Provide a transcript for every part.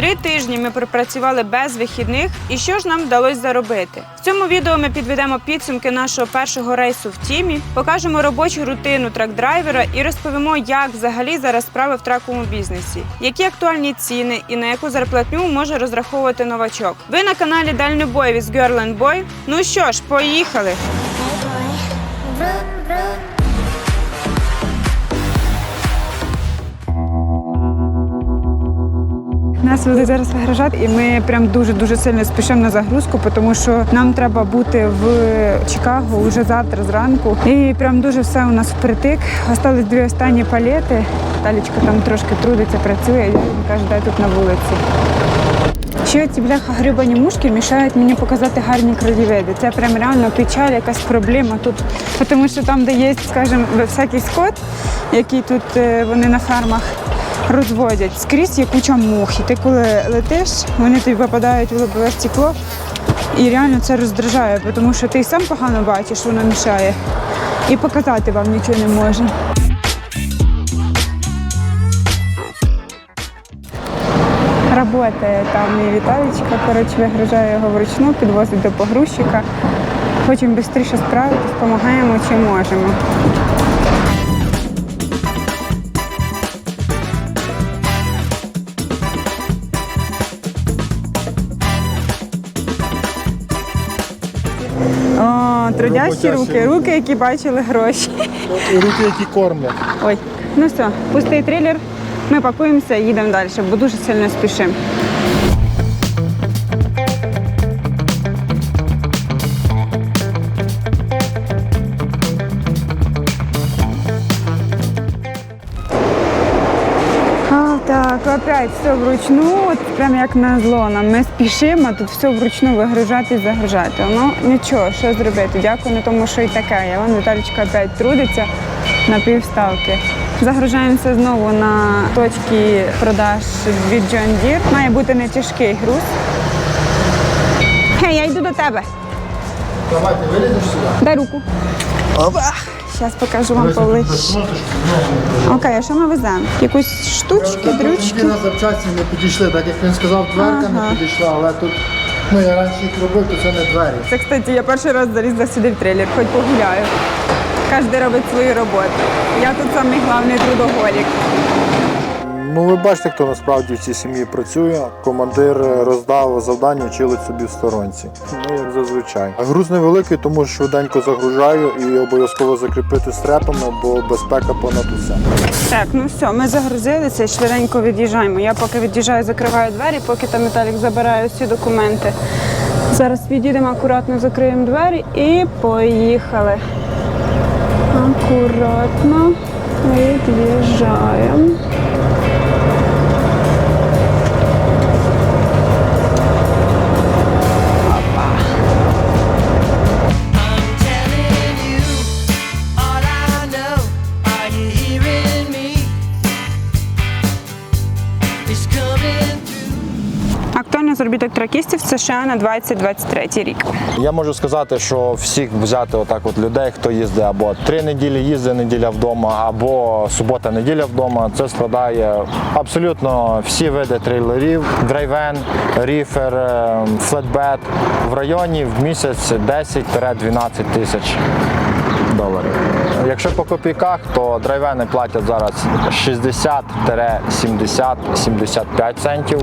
Три тижні ми пропрацювали без вихідних, і що ж нам вдалося заробити? В цьому відео ми підведемо підсумки нашого першого рейсу в тімі, покажемо робочу рутину трак-драйвера і розповімо, як взагалі зараз справи в траковому бізнесі, які актуальні ціни і на яку зарплатню може розраховувати новачок. Ви на каналі Дальнобой від Girl and Boy. Ну що ж, поїхали! Нас везуть зараз вигружати, і ми прям дуже дуже сильно спішимо на загрузку, тому що нам треба бути в Чикаго вже завтра зранку. І прям дуже все у нас впритик. Остались дві останні палети. Талічка там трошки трудиться, працює. і Він каже, дай тут на вулиці. Ще ці бляха грибані мушки мішають мені показати гарні краєвиди. Це прям реально печаль, якась проблема тут. Тому що там, де є, скажімо, всякий скот, який тут е, вони на фермах розводять, скрізь є куча мух. Ти коли летиш, вони тобі попадають в лобове стекло. І реально це роздражає, тому що ти сам погано бачиш, воно мішає. І показати вам нічого не може. Работає там і Віталічка, коротше, вигружає його вручну, підвозить до погрузчика. Хочемо швидше справитись, допомагаємо чи можемо. Трудящі руки, руки, які бачили гроші. І руки, які кормлять. Ой, ну все, пустий трилер. Ми пакуємося і їдемо далі, бо дуже сильно спішимо. Так, опять все вручну, от прям як на зло нам. Ми спішимо, а тут все вручну вигружати і загружати. Ну нічого, що зробити? Дякую на тому, що і таке. Я вон Віталічка опять трудиться на півставки. Загружаємося знову на точки продаж від John Deere. Має бути не тяжкий груз. Хей, я йду до тебе. Давай, ти вилізеш сюди. Дай руку. Опа. Зараз покажу вам поближче. Окей, а що ми веземо? Якусь штучки, дрючки. на запчасті не підійшли, так як він сказав, дверка Ага. не підійшла, але тут, ну я раніше їх робив, то це не двері. Це, кстати, я перший раз залізла сюди в трейлер, хоч погуляю. Кожен робить свою роботу. Я тут самий головний трудоголік. Ну ви бачите, хто насправді в цій сім'ї працює. Командир роздав завдання, чилить собі в сторонці. Ну як зазвичай. Груз невеликий, тому швиденько загружаю і обов'язково закріпити стрепами, бо безпека понад усе. Так, ну все, ми загрузилися швиденько від'їжджаємо. Я поки від'їжджаю, закриваю двері, поки там Віталік забирає всі документи. Зараз відійдемо акуратно, закриємо двері і поїхали. Акуратно від'їжджаємо. Заробіток тракістів США на 2023 рік. Я можу сказати, що всіх взяти отак от людей, хто їздить або три неділі їздить неділя вдома, або субота-неділя вдома. Це складає абсолютно всі види трейлерів, драйвен, ріфер, е, флетбет в районі в місяць 10-12 тисяч доларів. Якщо по копійках, то драйвени платять зараз 60-70-75 центів.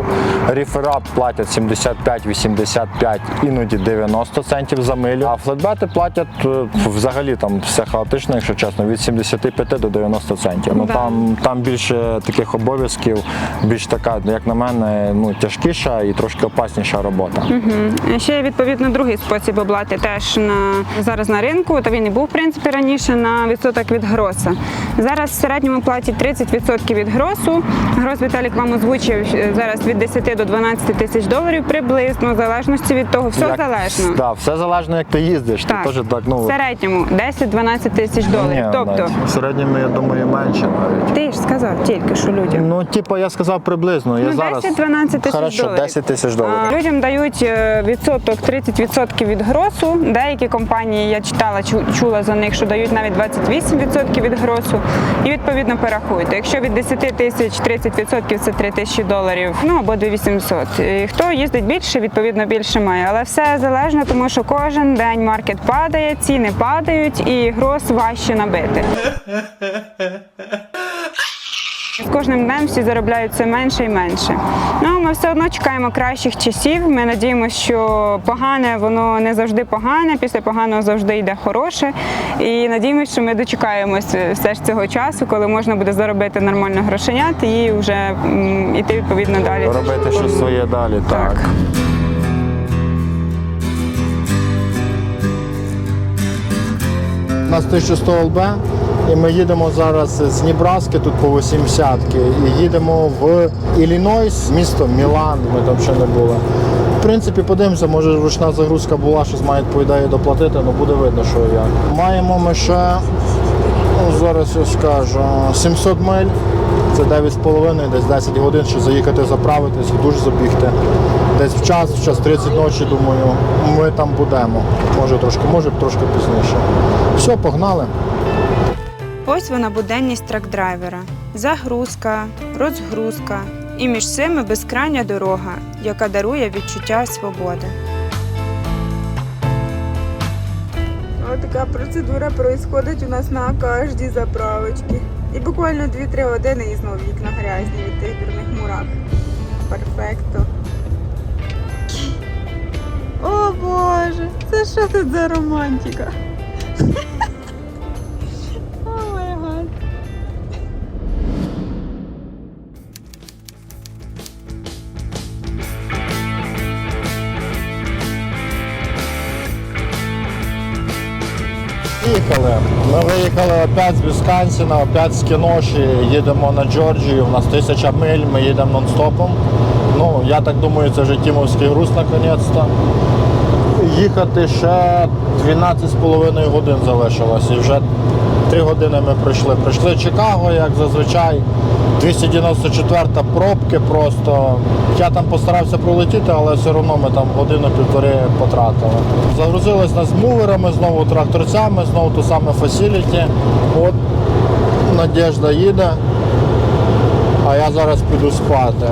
Ріфера платять 75-85, іноді 90 центів за милю. А флетбети платять е, взагалі там все хаотично, якщо чесно, від 75 до 90 центів. Ну Да. там, там більше таких обов'язків, більш така, як на мене, ну тяжкіша і трошки опасніша робота. Ще відповідно другий спосіб оплати теж на зараз на ринку. Та він і був в принципі раніше на відсоток від гроса. Зараз в середньому платять 30% від гросу. Грос Віталік вам озвучив е, зараз від 10 до 12 тисяч доларів приблизно, в залежності від того, все Як- залежно. Да, все залежно, як ти їздиш. Так, Ти теж так, ну, в середньому 10-12 тисяч доларів. Ні, тобто, навіть. в середньому, я думаю, менше навіть. ти ж сказав тільки що людям. Ну, типу, я сказав приблизно. Я Ну, 10-12 тисяч Хорошо, доларів. 10 тисяч доларів. А, Людям дають е, відсоток 30% від гросу. Деякі компанії я читала, чула за них, що дають навіть 28% від гросу. І відповідно порахуйте. Якщо від 10 тисяч 30% це 3 тисячі доларів, ну або 2800. І Хто їздить більше, відповідно більше має. Але все залежно, тому що кожен день маркет падає, ціни падають і гроз важче набити. З кожним днем всі заробляють все менше і менше. Ну ми все одно чекаємо кращих часів. Ми надіємося, що погане воно не завжди погане. Після поганого завжди йде хороше. І надіємося, що ми дочекаємось все ж цього часу, коли можна буде заробити нормально грошенят і вже м, іти відповідно далі. Робити щось своє далі. Так. Так. У нас 1100 ЛБ, і ми їдемо зараз з Нібраски, тут по 80 і їдемо в Іллінойс, місто Мілан, ми там ще не були. В принципі, подивимося, може ручна загрузка була, щось мають по доплатити, але буде видно, що як. Маємо ми ще, ну, зараз я скажу, 700 миль. Це 9,5, десь 10 годин, щоб заїхати заправитись, душ забігти. Десь в час, в час 30 ночі, думаю, ми там будемо. Може трошки, може трошки пізніше. Все, погнали. Ось вона буденність трак-драйвера. Загрузка, розгрузка і між цими безкрайня дорога, яка дарує відчуття свободи. Ось така процедура відбувається у нас на кожній заправочці. І буквально 2-3 години і знову вікна грязні від тих дурних мурах. Перфекто. О Боже, це що тут за романтика? Їхали. Ми виїхали опять з Віскансіна, опять з Кіноші, їдемо на Джорджію, у нас тисяча миль, ми їдемо нон-стопом. Ну, я так думаю, це вже Тімовський груз наконець-то. Їхати ще 12,5 годин залишилось. І вже 3 години ми пройшли. Пройшли Чикаго, як зазвичай. 294 пробки просто. Я там постарався пролетіти, але все одно ми там годину-півтори потратили. Загрузились нас муверами, знову тракторцями, знову то саме фасіліті. От Надіжда їде, а я зараз піду спати.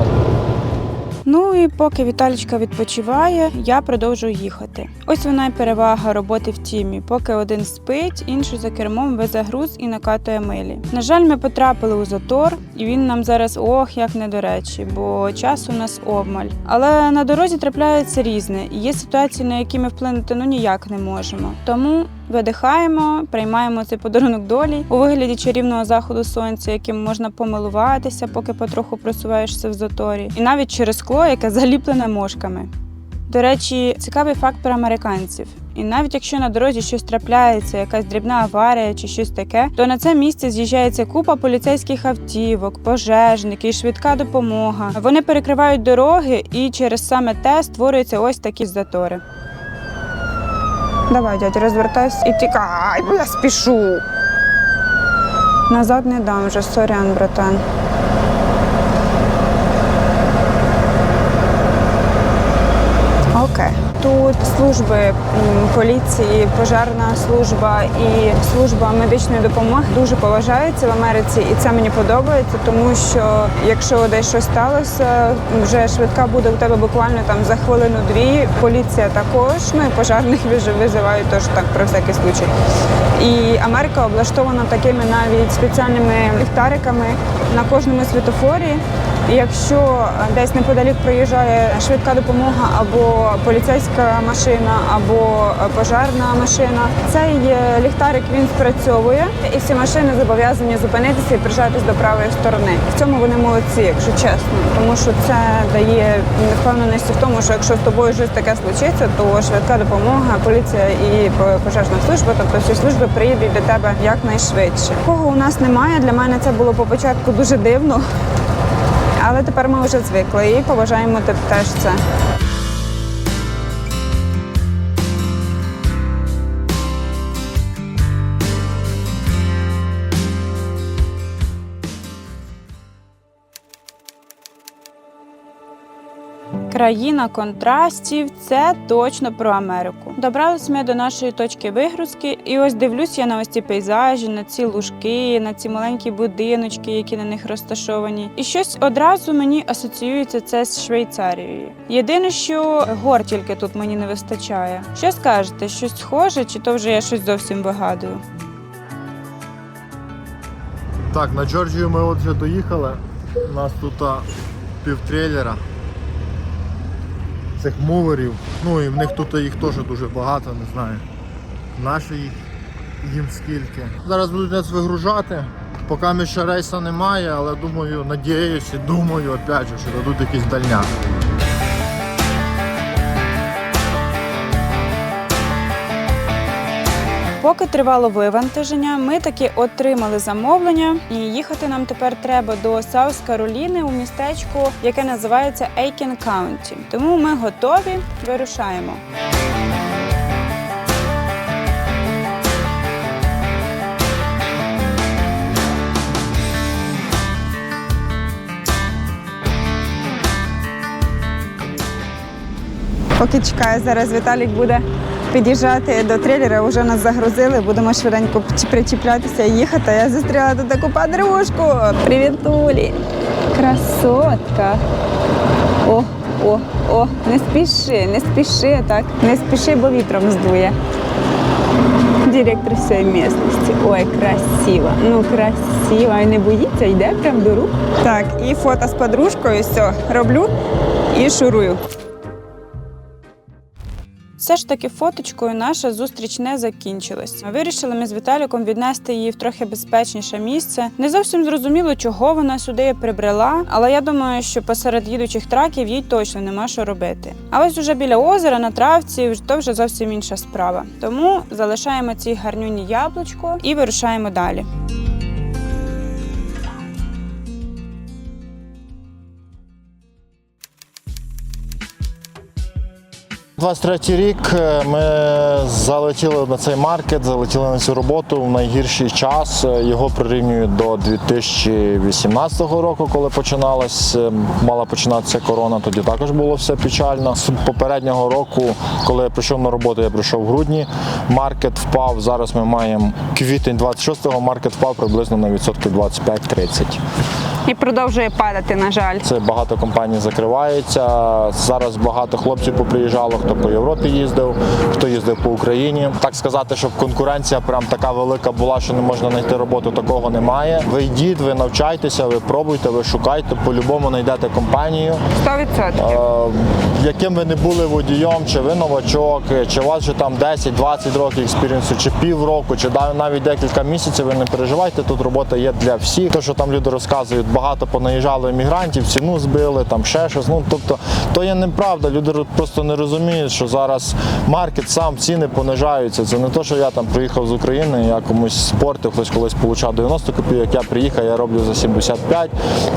Ну і поки Віталічка відпочиває, я продовжую їхати. Ось вона й перевага роботи в тімі. Поки один спить, інший за кермом везе груз і накатує милі. На жаль, ми потрапили у затор, і він нам зараз ох як не до речі, бо часу у нас обмаль. Але на дорозі трапляється різне, і є ситуації, на які ми вплинути ну ніяк не можемо. Тому видихаємо, приймаємо цей подарунок долі у вигляді чарівного заходу сонця, яким можна помилуватися, поки потроху просуваєшся в заторі, і навіть через скло, яке заліплене мошками. До речі, цікавий факт про американців. І навіть якщо на дорозі щось трапляється, якась дрібна аварія чи щось таке, то на це місце з'їжджається купа поліцейських автівок, пожежники, швидка допомога. Вони перекривають дороги, і через саме те створюються ось такі затори. Давай, дядя, розвертайся і тікай, бо я спішу. Назад не дам вже, сорян, братан. Окей. Тут служби поліції, пожежна служба і служба медичної допомоги дуже поважаються в Америці, і це мені подобається, тому що якщо десь щось сталося, вже швидка буде у тебе буквально там за хвилину-дві. Поліція також, ну і пожежних виз- визивають теж так про всякий случай. І Америка облаштована такими навіть спеціальними ліхтариками на кожному світофорі. Якщо е, десь неподалік проїжджає швидка допомога або поліцейська машина, або е, пожежна машина, цей е, ліхтарик він спрацьовує, і всі машини зобов'язані зупинитися і прижатись до правої сторони. В цьому вони молодці, якщо чесно, тому що це дає впевненості в тому, що якщо з тобою щось таке случиться, то швидка допомога, поліція і по- пожежна служба, тобто всі служби приїдуть до тебе якнайшвидше. Кого у нас немає, для мене це було по початку дуже дивно. Але тепер ми вже звикли і поважаємо теж це. Країна контрастів це точно про Америку. Добрались ми до нашої точки вигрузки, і ось дивлюсь я на ось ці пейзажі, на ці лужки, на ці маленькі будиночки, які на них розташовані. І щось одразу мені асоціюється це з Швейцарією. Єдине, що гор тільки тут мені не вистачає. Що скажете, щось схоже, чи то вже я щось зовсім вигадую? Так, на Джорджію ми от вже доїхали. У нас тут півтрейлера цих муверів. Ну і в них тут їх теж дуже багато, не знаю. Наші їх їм скільки. Зараз будуть нас вигружати. Поки ми ще рейса немає, але думаю, надіюся, думаю, опять же, що дадуть якийсь дальняк. Поки тривало вивантаження, ми таки отримали замовлення, і їхати нам тепер треба до Саус Кароліни у містечко, яке називається Ейкен Каунті. Тому ми готові, вирушаємо. Поки чекаю, зараз Віталік буде під'їжджати до трейлера, вже нас загрузили, будемо швиденько причіплятися і їхати. Я зустріла тут таку подружку. Привіт, Улі. Красотка. О, о, о, не спіши, не спіши так. Не спіши, бо вітром здує. Директор всієї місцевості. Ой, красиво. Ну, красиво. І не боїться, йде прям до рук. Так, і фото з подружкою, все, роблю і шурую. Все ж таки фоточкою наша зустріч не закінчилась. Вирішили ми з Віталіком віднести її в трохи безпечніше місце. Не зовсім зрозуміло, чого вона сюди прибрела, але я думаю, що посеред їдучих траків їй точно нема що робити. А ось уже біля озера на травці то вже зовсім інша справа. Тому залишаємо ці гарнюні яблучко і вирушаємо далі. 23 рік е, ми залетіли на цей маркет, залетіли на цю роботу в найгірший час. Е, Його прирівнюють до 2018 року, коли починалась, е, мала починатися корона. Тоді також було все печально. З попереднього року, коли я прийшов на роботу, я прийшов в грудні. Маркет впав. Зараз ми маємо квітень 26-го, маркет впав приблизно на відсотків 25-30. І продовжує падати, на жаль. Це багато компаній закривається. Зараз багато хлопців поприїжджало, хто по Європі їздив, хто їздив по Україні. Так сказати, щоб конкуренція прям така велика була, що не можна знайти роботу, такого немає. Ви йдіть, ви навчайтеся, ви пробуйте, ви шукайте, по-любому знайдете компанію. 100%. Е, яким ви не були водієм, чи ви новачок, чи у вас вже там 10-20 років експірієнсу, чи півроку, чи навіть декілька місяців, ви не переживайте, тут робота є для всіх. То, що там люди розказують, багато понаїжджало іммігрантів, ціну збили, там ще щось. Ну тобто, то є неправда. Люди просто не розуміють, що зараз маркет сам ціни понижаються. Це не то, що я там приїхав з України, я комусь спортив, хтось колись получав 90 копійок, я приїхав, я роблю за 75,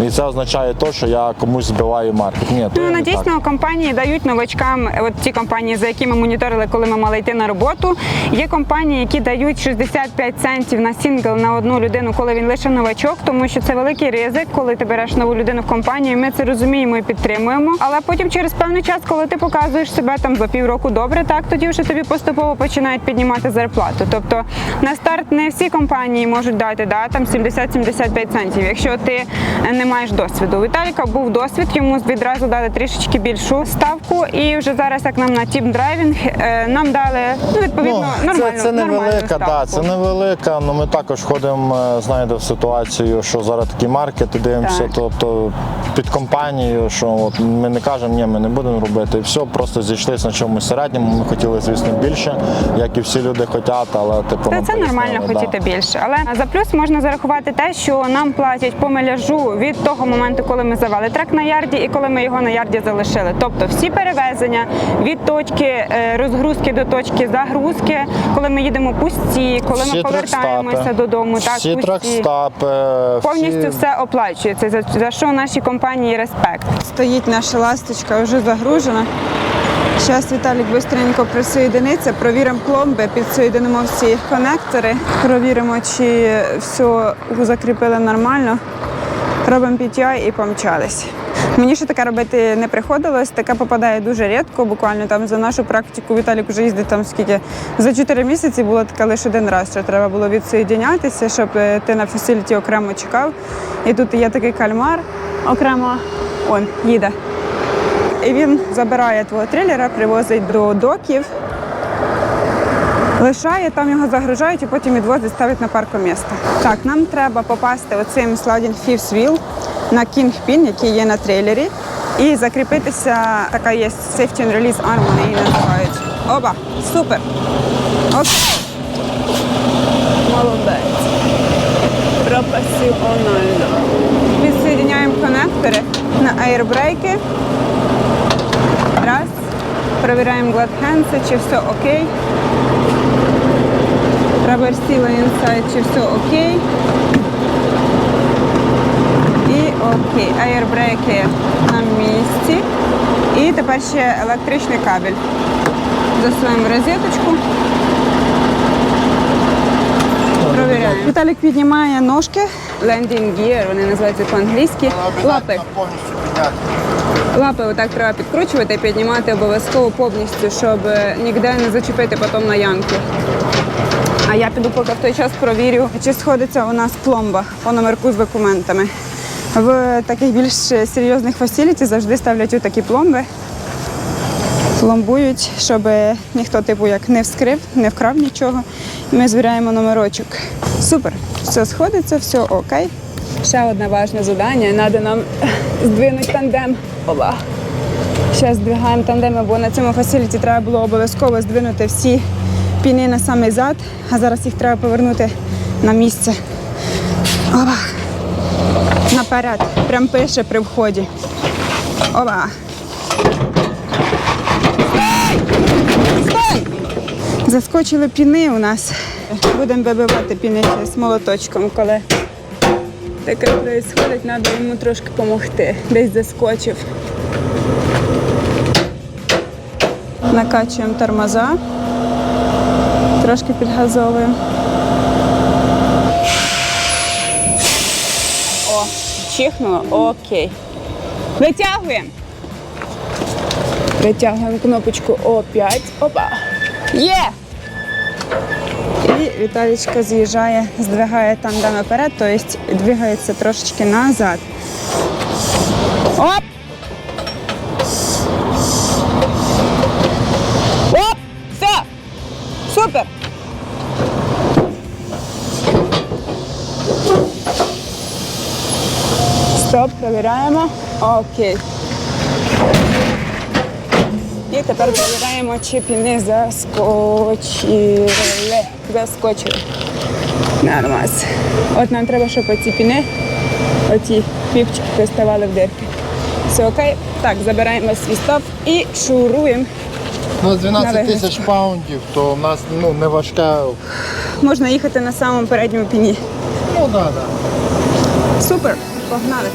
і це означає то, що я комусь збиваю маркет. Ні, Ну, є на не так. дійсно компанії дають новачкам, от ті компанії, за які ми моніторили, коли ми мали йти на роботу. Є компанії, які дають 65 центів на сінгл на одну людину, коли він лише новачок, тому що це великий ризик, коли ти береш нову людину в компанію. Ми це розуміємо і підтримуємо. Але потім через певний час, коли ти показуєш себе там за півроку добре, так тоді вже тобі поступово починають піднімати зарплату. Тобто на старт не всі компанії можуть дати да, там 70-75 центів, якщо ти не маєш досвіду. У Віталіка був досвід, йому відразу дали трішечки більшу ставку, і вже зараз, як нам на тім драйвінг, е, нам дали ну, відповідно нормальну, це, це нормальну невелика, ставку. да, це невелика, але ми також ходимо, е, знаєте, в ситуацію, що зараз такий маркет, дивимося, Так. тобто під компанію, що от ми не кажемо, ні, ми не будемо робити. І все, просто зійшлися на чомусь середньому. Ми хотіли, звісно, більше, як і всі люди хочуть, але типу Це, це нормально да. хотіти більше. Але за плюс можна зарахувати те, що нам платять по меляжу від того моменту, коли ми завели трак на ярді і коли ми його на ярді залишили. Тобто всі перевезення від точки е, розгрузки до точки загрузки, коли ми їдемо пусті, коли Всі ми повертаємося тракстапи, додому, так всі пусті. тракстапи, Повністю всі... все оплачується, за, за що нашій компанії респект. Стоїть наша ласточка, вже загружена. Зараз Віталік швидко присоєдиниться, провіримо пломби, підсоєдинимо всі конектори, провіримо, чи все закріпили нормально. Робимо PTI і помчались. Мені ще таке робити не приходилось. Таке попадає дуже рідко. Буквально там за нашу практику Віталік вже їздить там скільки за 4 місяці було таке лише один раз, що треба було відсоєдінятися, щоб е, ти на фасиліті окремо чекав. І тут є такий кальмар окремо он їде. І він забирає твого трилера, привозить до доків, лишає, там його загружають і потім відвозять, ставить на паркомісце. Так, нам треба попасти оцим Sliding Fifth Wheel на Kingpin, який є на трейлері, і закріпитися, така є Safety and Release Arm, вони її називають. Оба, супер. Окей. Молодець. Професіонально. Відсоєдняємо конектори на аербрейки. Раз. Glad hands, чи все окей. Seal inside, чи все окей. Окей. Аербрейки на місці. І тепер ще електричний кабель. Засуємо розеточку. Провіряємо. Віталік піднімає ножки. Landing gear, вони називаються по-англійськи. Лапи. Лапи отак треба підкручувати і піднімати обов'язково повністю, щоб ніде не зачепити потім на ямки. А я піду поки в той час провірю, чи сходиться у нас пломба по номерку з документами. В таких більш серйозних фасіліті завжди ставлять такі пломби. Пломбують, щоб ніхто типу як не вскрив, не вкрав нічого. Ми звіряємо номерочок. Супер, все сходиться, все окей. Ще одне важне завдання. Треба нам здвинути тандем. Оба. Зараз здвигаємо тандеми, бо на цьому фасиліті треба було обов'язково здвинути всі піни на самий зад, а зараз їх треба повернути на місце. Оба. Наперед. Прям пише при вході. Оба. Стой! Стой! Заскочили піни у нас. Будемо вибивати піни з молоточком, коли таке відбувається, треба йому трошки допомогти. Десь заскочив. Накачуємо тормоза. Трошки підгазовуємо. О, чихнуло. Окей. Витягуємо. Витягуємо кнопочку О5. Опа. Є! І Віталічка з'їжджає, здвигає тандем наперед, тобто двигається трошечки назад. Оп! Перевіряємо. Окей. І тепер перевіряємо, чи піни заскочили. Заскочили. Нормас. От нам треба, щоб оці піни, оці піпчики приставали в дирки. Все окей. Так, забираємо свій стоп і шуруємо. У нас 12 тисяч паундів, то в нас ну, не важке. Можна їхати на самому передньому піні. Ну так, так. Супер, погнали.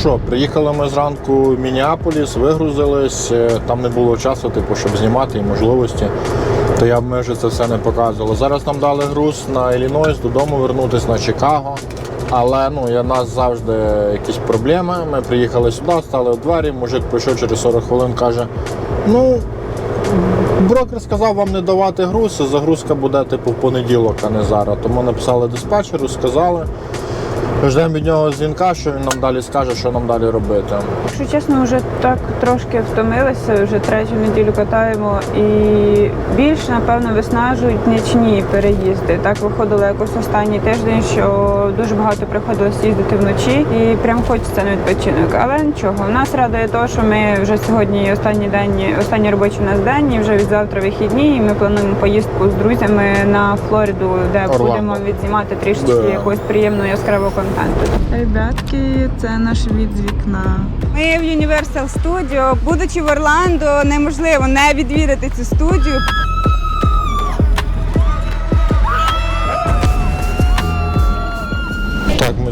Що, приїхали ми зранку в Мініаполіс, вигрузились. е, Там не було часу, типу, щоб знімати і можливості. То я б ми вже це все не показували. Зараз нам дали груз на Іллінойс, додому вернутися на Чикаго. Але ну, я, нас завжди якісь проблеми. Ми приїхали сюди, стали у двері, мужик прийшов через 40 хвилин, каже: ну, брокер сказав вам не давати груз, загрузка буде типу в понеділок, а не зараз. Тому написали диспетчеру, сказали. Ждемо від нього дзвінка, що він нам далі скаже, що нам далі робити. Якщо чесно, вже так трошки втомилися, вже третю неділю катаємо і більш, напевно, виснажують нічні переїзди. Так виходило якось останній тиждень, що дуже багато приходилось їздити вночі і прям хочеться на відпочинок. Але нічого, нас радує те, що ми вже сьогодні останній день, останній робочий у нас день, і вже від завтра вихідні. І ми плануємо поїздку з друзями на Флориду, де Орландо. будемо відзнімати трішечки Да. якогось приємного яскравого контенту. Ребятки, це наш від з вікна. Ми в Universal Studio. Будучи в Орландо, неможливо не відвідати цю студію.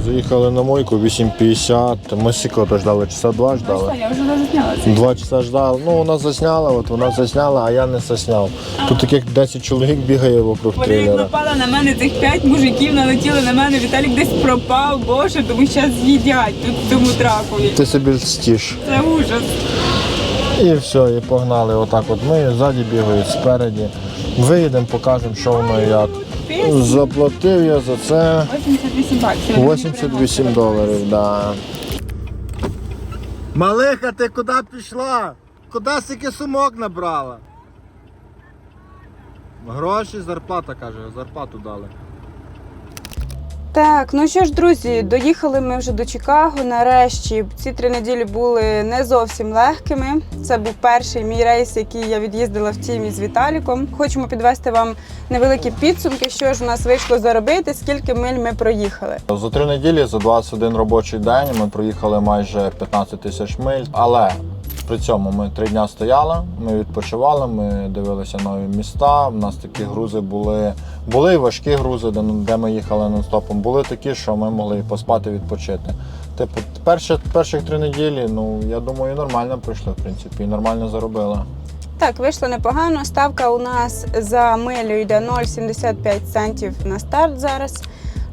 Заїхали на мойку 8.50. Ми то ждали, часа два ждали. Я вже зазняла це. Два часа ждали. Ну, вона засняла, от вона засняла, а я не засняв. Тут таких 10 чоловік бігає вокруг Вони як трейлера. напали на мене, цих п'ять мужиків налетіли на мене. Віталік десь пропав, боже, тому зараз з'їдять тут в цьому тракові. Ти собі стіш. Це ужас. І все, і погнали. Отак от ми ззаді бігають, спереді. Виїдемо, покажемо, що воно і як. Заплатив я за це 88 баксів. 88 доларів, да. Малиха, ти куди пішла? Куди стільки сумок набрала? Гроші, зарплата каже, зарплату дали. Так, ну що ж, друзі, доїхали ми вже до Чикаго. Нарешті ці три неділі були не зовсім легкими. Це був перший мій рейс, який я від'їздила в тімі з Віталіком. Хочемо підвести вам невеликі підсумки, що ж у нас вийшло заробити, скільки миль ми проїхали. За три неділі, за 21 робочий день ми проїхали майже 15 тисяч миль. Але при цьому ми три дня стояли, ми відпочивали, ми дивилися нові міста. У нас такі грузи були. Були і важкі грузи, де, ми їхали нон-стопом. Були такі, що ми могли поспати, відпочити. Типу, перші, перших три неділі, ну я думаю, нормально пройшли, в принципі, і нормально заробили. Так, вийшло непогано. Ставка у нас за милю йде 0,75 центів на старт зараз.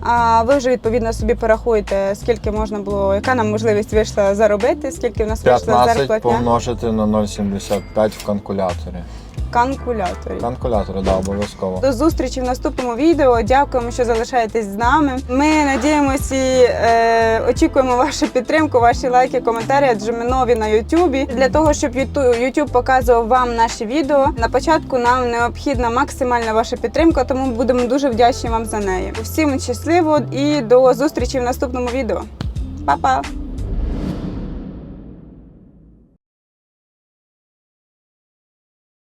А ви вже відповідно собі порахуєте, скільки можна було, яка нам можливість вийшла заробити, скільки в нас вийшла 15 зарплатня. помножити на 0,75 в калькуляторі. Калькуляторі. Калькулятори, да, обов'язково. До зустрічі в наступному відео. Дякуємо, що залишаєтесь з нами. Ми надіємося і е, очікуємо вашу підтримку, ваші лайки, коментарі, адже ми нові на Ютубі. Для того, щоб Ютуб показував вам наші відео. На початку нам необхідна максимальна ваша підтримка, тому будемо дуже вдячні вам за неї. Всім щасливо і до зустрічі в наступному відео. Па-па!